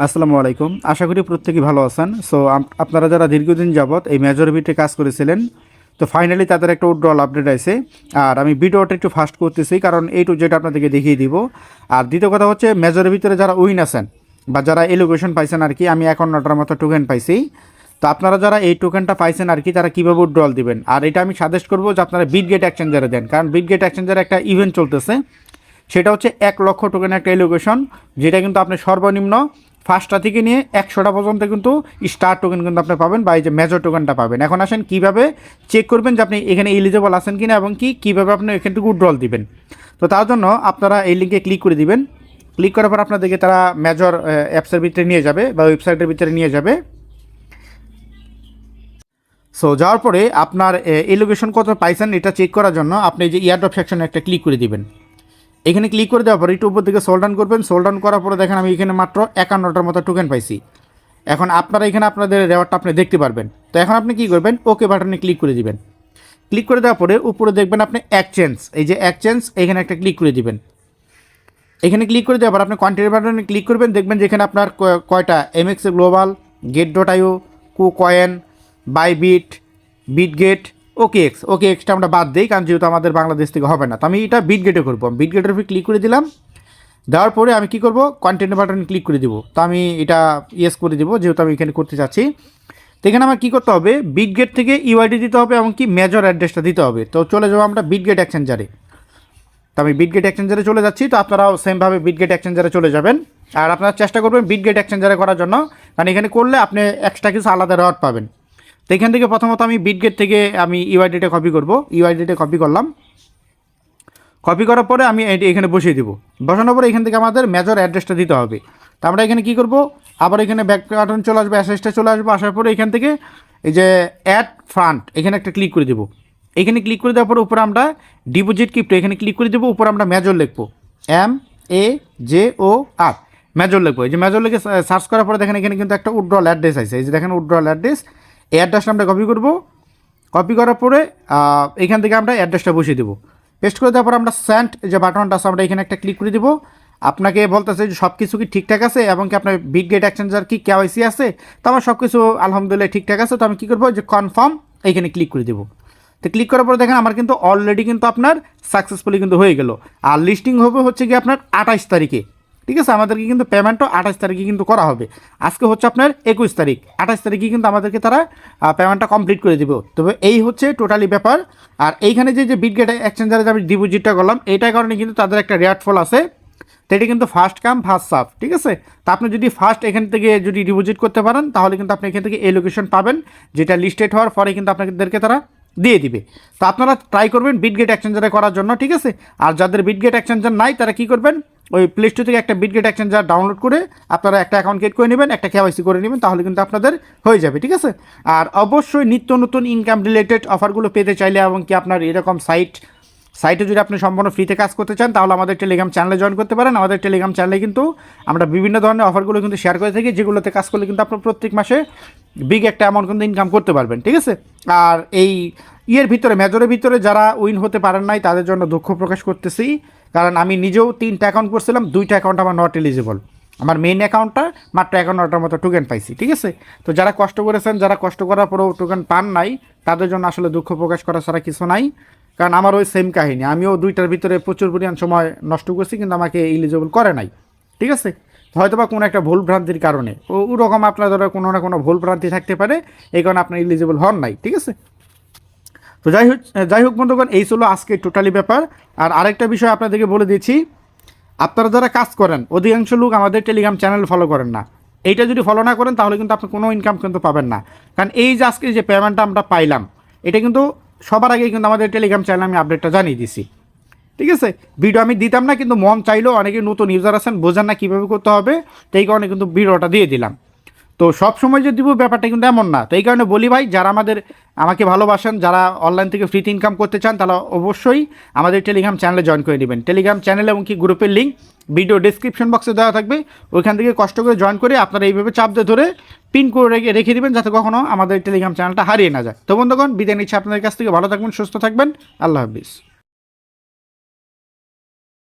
আসসালামু আলাইকুম। আশা করি প্রত্যেকেই ভালো আছেন। সো আপনারা যারা দীর্ঘদিন যাবৎ এই মেজরিবিটে কাজ করেছিলেন, তো ফাইনালি তাদের একটা উড্রল আপডেট আছে। আর আমি ভিডিওটা একটু ফাস্ট করতেছি, কারণ এই টু যেটা আপনাদেরকে দেখিয়ে দিব। আর দ্বিতীয় কথা হচ্ছে মেজরের ভিতরে যারা উইন আছেন, বা যারা এলোকেশন পাইছেন আর কি, আমি এখন নটার মতো টোকেন পাইছি। তো আপনারা যারা এই টোকেনটা পাইছেন আর কি, তারা কীভাবে উড্রল দিবেন? আর এটা আমি সাজেস্ট করব যে আপনারা বিটগেট এক্সচেঞ্জারে দেন। কারণ বিটগেট এক্সচেঞ্জারে একটা ইভেন্ট চলতেছে। সেটা হচ্ছে এক লক্ষ টোকেন একটা এলোকেশন যেটা কিন্তু আপনি সর্বনিম্ন ফার্স্টটা থেকে নিয়ে একশোটা পর্যন্ত কিন্তু স্টার টোকেন কিন্তু আপনি পাবেন বা এই যে মেজর টোকেনটা পাবেন। এখন আসেন কীভাবে চেক করবেন যে আপনি এখানে এলিজেবল আছেন কিনা এবং কি, কীভাবে আপনি এখান থেকে উড্রল দিবেন। তো তার জন্য আপনারা এই লিঙ্কে ক্লিক করে দিবেন। ক্লিক করার পর আপনাদেরকে তারা মেজর অ্যাপসের ভিতরে নিয়ে যাবে বা ওয়েবসাইটের ভিতরে নিয়ে যাবে। সো যাওয়ার পরে আপনার এলোকেশন কত পাইছেন এটা চেক করার জন্য আপনি যে ইয়ারড্রপ সেকশনে একটা ক্লিক করে দিবেন। এখানে ক্লিক করে দেওয়ার পর একটু উপর দিকে সোল ডাউন করবেন। সোল ডাউন করার পরে দেখেন আমি এখানে মাত্র একান্নটার মতো টোকেন পাইছি। এখন আপনারা এখানে আপনাদের রেওয়ার্ডটা আপনি দেখতে পারবেন। তো এখন আপনি কী করবেন? ওকে বাটনে ক্লিক করে দিবেন। ক্লিক করে দেওয়ার পরে উপরে দেখবেন আপনি এক্সচেঞ্জ এই যে এক্সচেঞ্জ এখানে একটা ক্লিক করে দিবেন। এখানে ক্লিক করে দেওয়ার পর আপনি কন্টেন্ট বাটনে ক্লিক করবেন। দেখবেন যে এখানে আপনার কয়টা? MX global gate dot IO KuCoin Bybit Bitget OKX ওকে এক্সটা আমরা বাদ দিই, কারণ যেহেতু আমাদের বাংলাদেশ থেকে হবে না। তো আমি এটা বিটগেটে করব। বিটগেটের উপর ক্লিক করে দিলাম। দেওয়ার পরে আমি কি করব? কন্টেন্ট বাটনে ক্লিক করে দিব। তো আমি এটা ইয়েস করে দিব, যেহেতু আমি এখানে করতে চাচ্ছি। তো এখানে আমার কী করতে হবে? বিটগেট থেকে ইউআইডি দিতে হবে এবং কি মেজর অ্যাড্রেসটা দিতে হবে। তো চলে যাব আমরা বিটগেট এক্সচেঞ্জারে তো আমি বিটগেট এক্সচেঞ্জারে চলে যাচ্ছি। তো আপনারাও সেমভাবে বিটগেট এক্সচেঞ্জারে চলে যাবেন। আর আপনারা চেষ্টা করবেন বিটগেট এক্সচেঞ্জারে করার জন্য। কারণ এখানে করলে আপনি এক্সট্রা কিছু আলাদা রড পাবেন। এখান থেকে প্রথমত আমি বিটগেট থেকে আমি ইউআইডিটা কপি করব। ইউআইডিটা কপি করলাম। কপি করার পরে আমি এখানে বসিয়ে দিব। বসানোর পরে এখান থেকে আমাদের মেজর অ্যাড্রেসটা দিতে হবে। তো আমরা এখানে কী করব? আবার এখানে ব্যাক বাটন চলে আসবে অ্যাসেসটা চলে আসবে। আসার পরে এখান থেকে এই যে অ্যাড ফ্রান্ট এখানে একটা ক্লিক করে দেবো। এখানে ক্লিক করে দেওয়ার পরে উপরে আমরা ডিপোজিট ক্রিপ্টো এখানে ক্লিক করে দেবো। উপরে আমরা মেজর লিখব। M A J O R major লিখব। এই যে মেজর লিখে সার্চ করার পরে দেখেন এখানে কিন্তু একটা উড্রল অ্যাড্রেস আছে। এই যে দেখেন উড্রল অ্যাড্রেস এই অ্যাড্রেসটা আমরা কপি করব। কপি করার পরে এখান থেকে আমরা অ্যাড্রেসটা বসিয়ে দেবো। পেস্ট করে দেওয়ার পর আমরা স্যান্ড যে বাটনটা আছে, আমরা এখানে একটা ক্লিক করে দেবো। আপনাকে বলতেছে যে সব কিছু কি ঠিকঠাক আছে এবং কি আপনার বিগ গেট এক্সচেঞ্জার কি কেওয়াইসি আছে? তো আমার সব কিছু আলহামদুলিল্লাহ ঠিকঠাক আছে। তো আমি কী করব? যে কনফার্ম এইখানে ক্লিক করে দেবো। তো ক্লিক করার পরে দেখেন, আমার কিন্তু অলরেডি কিন্তু আপনার সাকসেসফুলি কিন্তু হয়ে গেল। আর লিস্টিং হবে হচ্ছে কি আপনার আঠাশ তারিখে। ঠিক আছে? আমাদেরকে কিন্তু পেমেন্টও আঠাশ তারিখে কিন্তু করা হবে। আজকে হচ্ছে আপনার একুশ তারিখ। আঠাশ তারিখে কিন্তু আমাদেরকে তারা পেমেন্টটা কমপ্লিট করে দেবে। তবে এই হচ্ছে টোটালি ব্যাপার। আর এইখানে যে যে বিটগেট এক্সচেঞ্জারে আমি ডিপোজিটটা করলাম এইটার কারণে কিন্তু তাদের একটা রেয়ার ফল আছে। এটি কিন্তু ফার্স্ট কাম ফার্স্ট সাফ ঠিক আছে? তা আপনি যদি ফার্স্ট এখান থেকে যদি ডিপোজিট করতে পারেন, তাহলে কিন্তু আপনি এখান থেকে এই লোকেশন পাবেন, যেটা লিস্টেড হওয়ার পরে কিন্তু আপনাদেরকে তারা দিয়ে দিবে। তো আপনারা ট্রাই করবেন বিটগেট এক্সচেঞ্জারে করার জন্য, ঠিক আছে? আর যাদের বিটগেট এক্সচেঞ্জার নাই, তারা কি করবেন? ওই প্লে স্টোর থেকে একটা বিটগেট এক্সচেঞ্জার ডাউনলোড করে আপনারা একটা অ্যাকাউন্ট ক্রিয়েট করে নেবেন, একটা কেওয়াইসি করে নেবেন, তাহলে কিন্তু আপনাদের হয়ে যাবে, ঠিক আছে? আর অবশ্যই নিত্য নতুন ইনকাম রিলেটেড অফারগুলো পেতে চাইলে এবং কি আপনার এরকম সাইট সাইটে যদি আপনি সম্পূর্ণ ফ্রিতে কাজ করতে চান, তাহলে আমাদের টেলিগ্রাম চ্যানেলে জয়েন করতে পারেন। আমাদের টেলিগ্রাম চ্যানেলে কিন্তু আমরা বিভিন্ন ধরনের অফারগুলো কিন্তু শেয়ার করে থাকি, যেগুলোতে কাজ করলে কিন্তু আপনার প্রত্যেক মাসে বিগ একটা অ্যামাউন্ট কিন্তু ইনকাম করতে পারবেন, ঠিক আছে? আর এই ইয়ের ভিতরে, মেজরের ভিতরে যারা উইন হতে পারেন নাই, তাদের জন্য দুঃখ প্রকাশ করতেছি। কারণ আমি নিজেও তিনটা অ্যাকাউন্ট করছিলাম, দুইটা অ্যাকাউন্ট আমার নট এলিজিবল আমার মেইন অ্যাকাউন্টটা মাত্র একান্নটার মতো টোকেন পাইছি, ঠিক আছে? তো যারা কষ্ট করেছেন, যারা কষ্ট করার পরেও টোকেন পান নাই, তাদের জন্য আসলে দুঃখ প্রকাশ করা ছাড়া কিছু নাই। কারণ আমার ওই সেম কাহিনী, আমিও দুইটার ভিতরে প্রচুর পরিমাণ সময় নষ্ট করছি, কিন্তু আমাকে এলিজিবল করে নাই, ঠিক আছে? হয়তো বা কোনো একটা ভুল ভ্রান্তির কারণে, ও ওরকম আপনার ধরো কোনো না কোনো ভুল ভ্রান্তি থাকতে পারে, এই কারণে আপনার এলিজিবল হন নাই, ঠিক আছে? তো যাই হোক যাই হোক বন্ধুগণ, এই ছিল আজকে টোটালি ব্যাপার। আর আরেকটা বিষয় আপনাদেরকে বলে দিচ্ছি আপনারা যারা কাজ করেন, অধিকাংশ লোক আমাদের টেলিগ্রাম চ্যানেল ফলো করেন না। এইটা যদি ফলো না করেন, তাহলে কিন্তু আপনি কোনো ইনকাম কিন্তু পাবেন না। কারণ এই যে আজকে যে পেমেন্টটা আমরা পাইলাম, এটা কিন্তু সবার আগে কিন্তু আমাদের টেলিগ্রাম চ্যানেলে আমি আপডেটটা জানিয়ে দিছি। ঠিক আছে? ভিডিও আমি দিতাম না, কিন্তু মন চাইলেও অনেকে নতুন ইউজার আছেন, বোঝেন না কীভাবে করতে হবে, সেই কারণে কিন্তু ভিডিওটা দিয়ে দিলাম। তো সব সময় যে দিব ব্যাপারটা কিন্তু এমন না। তো এই কারণে বলি ভাই, যারা আমাদের, আমাকে ভালোবাসেন, যারা অনলাইন থেকে ফ্রিতে ইনকাম করতে চান, তারা অবশ্যই আমাদের টেলিগ্রাম চ্যানেলে জয়েন করে নেবেন। টেলিগ্রাম চ্যানেল এবং কি গ্রুপের লিঙ্ক ভিডিও ডিসক্রিপশন বক্সে দেওয়া থাকবে। ওইখান থেকে কষ্ট করে জয়েন করে আপনারা এইভাবে চাপ দিয়ে ধরে পিন করে রেখে রেখে দেবেন যাতে কখনও আমাদের টেলিগ্রাম চ্যানেলটা হারিয়ে না যায়। তো বন্ধুগণ, বিদায় নিচ্ছে আপনাদের কাছ থেকে। ভালো থাকবেন, সুস্থ থাকবেন। আল্লাহ হাফিজ।